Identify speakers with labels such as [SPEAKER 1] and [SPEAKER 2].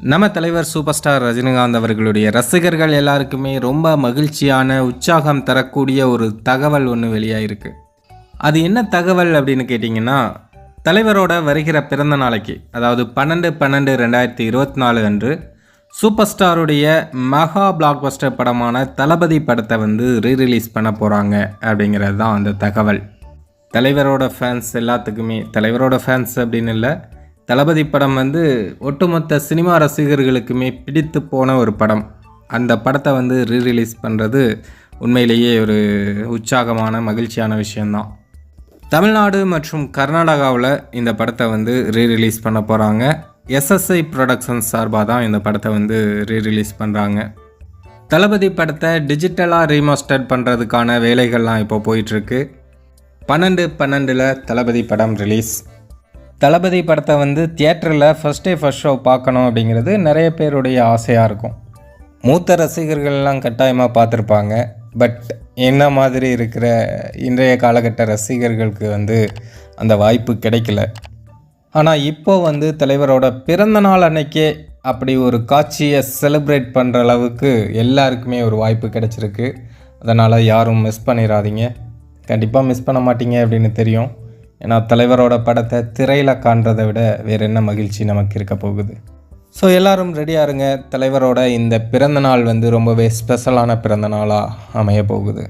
[SPEAKER 1] நம்ம தலைவர் super star Rajinikanth அவர்களுடைய ரசிகர்கள் எல்லாருக்குமே ரொம்ப மகிழ்ச்சியான உற்சாகம் தரக்கூடிய ஒரு தகவல் ஒன்று வெளியாகிருக்கு அது என்ன தகவல் அப்படின்னு கேட்டிங்கன்னா தலைவரோட வருகிற பிறந்த நாளைக்கு அதாவது பன்னெண்டு பன்னெண்டு ரெண்டாயிரத்தி இருபத்தி நாலு அன்று சூப்பர் ஸ்டாருடைய மெகா பிளாக்பஸ்டர் படமான தளபதி படத்தை வந்து ரீரிலீஸ் பண்ண போகிறாங்க அப்படிங்கிறது தான் அந்த தகவல். தலைவரோட ஃபேன்ஸ் எல்லாத்துக்குமே தலைவரோட ஃபேன்ஸ் அப்படின்னு இல்லை தளபதி படம் வந்து ஒட்டுமொத்த சினிமா ரசிகர்களுக்குமே பிடித்து போன ஒரு படம். அந்த படத்தை வந்து ரீரிலீஸ் பண்ணுறது உண்மையிலேயே ஒரு உற்சாகமான மகிழ்ச்சியான விஷயந்தான் தமிழ்நாடு மற்றும் கர்நாடகாவில் இந்த படத்தை வந்து ரீரிலீஸ் பண்ண போகிறாங்க எஸ்எஸ்ஐ ப்ரொடக்ஷன்ஸ் சார்பாக தான் இந்த படத்தை வந்து ரீரிலீஸ் பண்ணுறாங்க தளபதி படத்தை டிஜிட்டலாக ரீமாஸ்டர் பண்ணுறதுக்கான வேலைகள்லாம் இப்போ போயிட்டுருக்கு பன்னெண்டு பன்னெண்டில் தளபதி படம் ரிலீஸ் தளபதி படத்தை வந்து தியேட்டரில் ஃபஸ்ட் டே ஃபஸ்ட் ஷோ பார்க்கணும் அப்படிங்கிறது நிறைய பேருடைய ஆசையாக இருக்கும். மூத்த ரசிகர்கள்லாம் கட்டாயமாக பார்த்துருப்பாங்க. பட் என்ன மாதிரி இருக்கிற இன்றைய காலகட்ட ரசிகர்களுக்கு வந்து அந்த வாய்ப்பு கிடைக்கல. ஆனால் இப்போ வந்து தலைவரோட பிறந்த நாள் அன்னைக்கே அப்படி ஒரு காட்சியை செலிப்ரேட் பண்ணுற அளவுக்கு எல்லாருக்குமே ஒரு வாய்ப்பு கிடைச்சிருக்கு. அதனால் யாரும் மிஸ் பண்ணிடாதீங்க கண்டிப்பாக மிஸ் பண்ண மாட்டீங்க அப்படின்னு தெரியும். ஏன்னா தலைவரோட படத்தை திரையில் காண்றதை விட வேறு என்ன மகிழ்ச்சி நமக்கு இருக்க போகுது. ஸோ எல்லாரும் ரெடியாக இருங்க. தலைவரோட இந்த பிறந்த நாள் வந்து ரொம்பவே ஸ்பெஷலான பிறந்த நாளாக அமைய போகுது.